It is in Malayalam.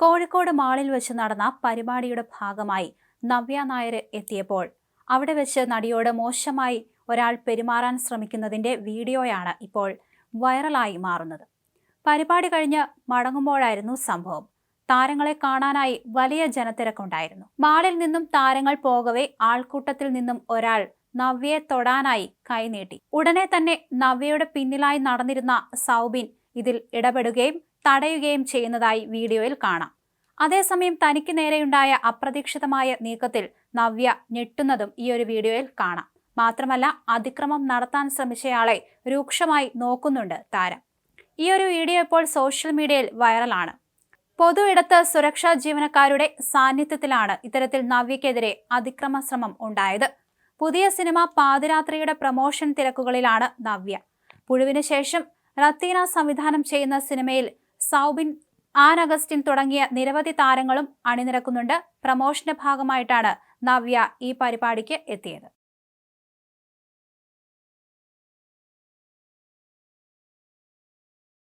കോഴിക്കോട് മാളിൽ വെച്ച് നടന്ന പരിപാടിയുടെ ഭാഗമായി നവ്യ നായർ എത്തിയപ്പോൾ അവിടെ വെച്ച് നടിയോട് മോശമായി ഒരാൾ പെരുമാറാൻ ശ്രമിക്കുന്നതിന്റെ വീഡിയോയാണ് ഇപ്പോൾ വൈറലായി മാറുന്നത്. പരിപാടി കഴിഞ്ഞ് മടങ്ങുമ്പോഴായിരുന്നു സംഭവം. താരങ്ങളെ കാണാനായി വലിയ ജനത്തിരക്കുണ്ടായിരുന്നു. മാളിൽ നിന്നും താരങ്ങൾ പോകവേ ആൾക്കൂട്ടത്തിൽ നിന്നും ഒരാൾ നവ്യയെ തൊടാനായി കൈനീട്ടി. ഉടനെ തന്നെ നവ്യയുടെ പിന്നിലായി നടന്നിരുന്ന സൗബിൻ ഇതിൽ ഇടപെടുകയും തടയുകയും ചെയ്യുന്നതായി വീഡിയോയിൽ കാണാം. അതേസമയം തനിക്ക് നേരെയുണ്ടായ അപ്രതീക്ഷിതമായ നീക്കത്തിൽ നവ്യ ഞെട്ടുന്നതും ഈ ഒരു വീഡിയോയിൽ കാണാം. മാത്രമല്ല അതിക്രമം നടത്താൻ ശ്രമിച്ചയാളെ രൂക്ഷമായി നോക്കുന്നുണ്ട് താരം. ഈ ഒരു വീഡിയോ ഇപ്പോൾ സോഷ്യൽ മീഡിയയിൽ വൈറലാണ്. പൊതു ഇടത്ത് സുരക്ഷാ ജീവനക്കാരുടെ സാന്നിധ്യത്തിലാണ് ഇത്തരത്തിൽ നവ്യക്കെതിരെ അതിക്രമ ശ്രമം ഉണ്ടായത്. പുതിയ സിനിമ പാതിരാത്രിയുടെ പ്രമോഷൻ തിരക്കുകളിലാണ് നവ്യ. പുഴുവിന് ശേഷം റത്തീന സംവിധാനം ചെയ്യുന്ന സിനിമയിൽ സൗബിൻ ആൻ അഗസ്റ്റിൻ തുടങ്ങിയ നിരവധി താരങ്ങളും അണിനിരക്കുന്നുണ്ട്. പ്രമോഷന്റെ ഭാഗമായിട്ടാണ് നവ്യ ഈ പരിപാടിക്ക് എത്തിയത്.